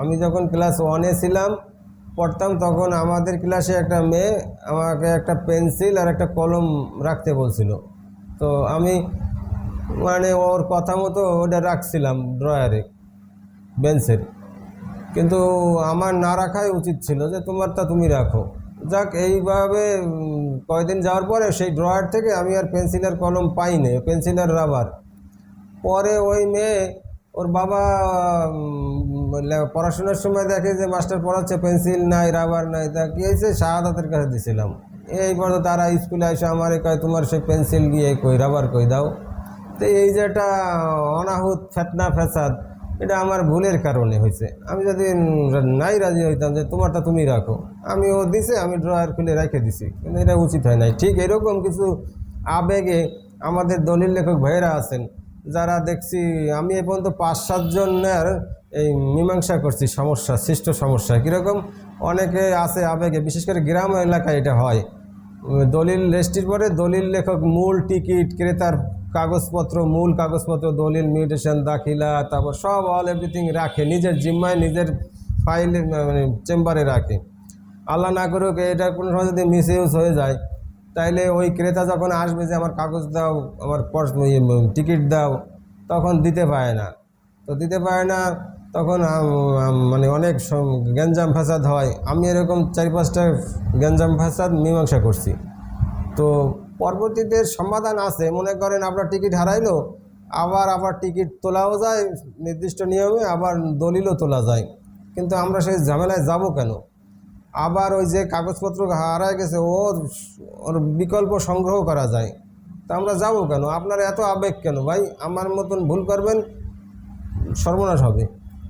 আমি যখন ক্লাস ওয়ানে ছিলাম পড়তাম তখন আমাদের ক্লাসে একটা মেয়ে আমাকে একটা পেন্সিল আর একটা কলম রাখতে বলছিল। তো আমি মানে ওর কথা মতো ওটা রাখছিলাম ড্রয়ারে বেঞ্চের কিন্তু আমার না রাখাই উচিত ছিল যে তোমারটা তুমি রাখো। যাক এইভাবে উম, কয়দিন যাওয়ার পরে সেই ড্রয়ার থেকে আমি আর পেন্সিল আর কলম পাইনি পেন্সিল আর রাবার পরে ওই মেয়ে ওর বাবা পড়াশোনার সময় দেখে যে মাস্টার পড়াচ্ছে, পেন্সিল নাই, রাবার নাই, তা কি হয়েছে? শাহাদাতের কাছে দিছিলাম। এইবার তো তারা স্কুলে এসে আমার কয়, তোমার সেই পেন্সিল দিয়ে কই, রাবার কই, দাও। তো এই যে একটা অনাহুত ফেতনা ফেসাদ এটা আমার ভুলের কারণে হয়েছে। আমি যদি নাই রাজি হইতাম যে, তোমারটা তুমি রাখো। আমি ও দিছে, আমি ড্রয়ার খুলে রেখে দিছি। কিন্তু এটা উচিত হয় নাই। ঠিক এরকম কিছু আবেগে আমাদের দলিল লেখক ভাইয়েরা আছেন যারা দেখছি, আমি এ পর্যন্ত পাঁচ সাতজনের এই মীমাংসা করছি, সমস্যা, সৃষ্ট সমস্যা। কীরকম অনেকে আছে আবেগে, বিশেষ করে গ্রাম এলাকায় এটা হয়। দলিল রেজিস্ট্রির পরে দলিল লেখক, মূল টিকিট, ক্রেতার কাগজপত্র, মূল কাগজপত্র, দলিল, মিউটেশন, দাখিলা, তারপর সব অল এভরিথিং রাখে, নিজের জিম্মায় নিজের ফাইলে মানে চেম্বারে রাখে। আল্লাহ না করুক, এটা কোনো সময় যদি মিস ইউজ হয়ে যায় তাইলে ওই ক্রেতা যখন আসবে যে আমার কাগজ দাও, আমার পর্স টিকিট দাও, তখন দিতে পারে না। তো দিতে পারে না, তখন মানে অনেক গ্যাঞ্জাম ফাসাদ হয়। আমি এরকম চারি পাঁচটা গ্যাঞ্জাম ফাসাদ মীমাংসা করছি। তো পরবর্তীতে সমাধান আছে। মনে করেন আপনার টিকিট হারাইলো, আবার আবার টিকিট তোলাও যায়, নির্দিষ্ট নিয়মে আবার দলিলও তোলা যায়। কিন্তু আমরা সেই ঝামেলায় যাব কেন? আবার ওই যে কাগজপত্র হারায় গেছে, ও ওর বিকল্প সংগ্রহ করা যায়। তা আমরা যাব কেন? আপনার এত আবেগ কেন? ভাই, আমার মতন ভুল করবেন, সর্বনাশ হবে।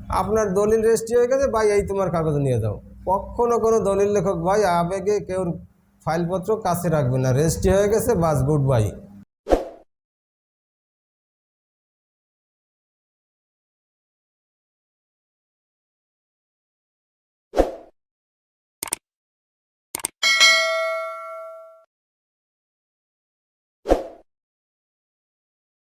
আপনার দলিল রেজিস্ট্রি হয়ে গেছে, ভাই, এই তোমার কাগজ নিয়ে যাও। কখনো কোনো দলিল লেখক, ভাই, আবেগে কেউ ফাইলপত্র কাছে রাখবে না। রেজিস্ট্রি হয়ে গেছে, বাস, গুড বাই।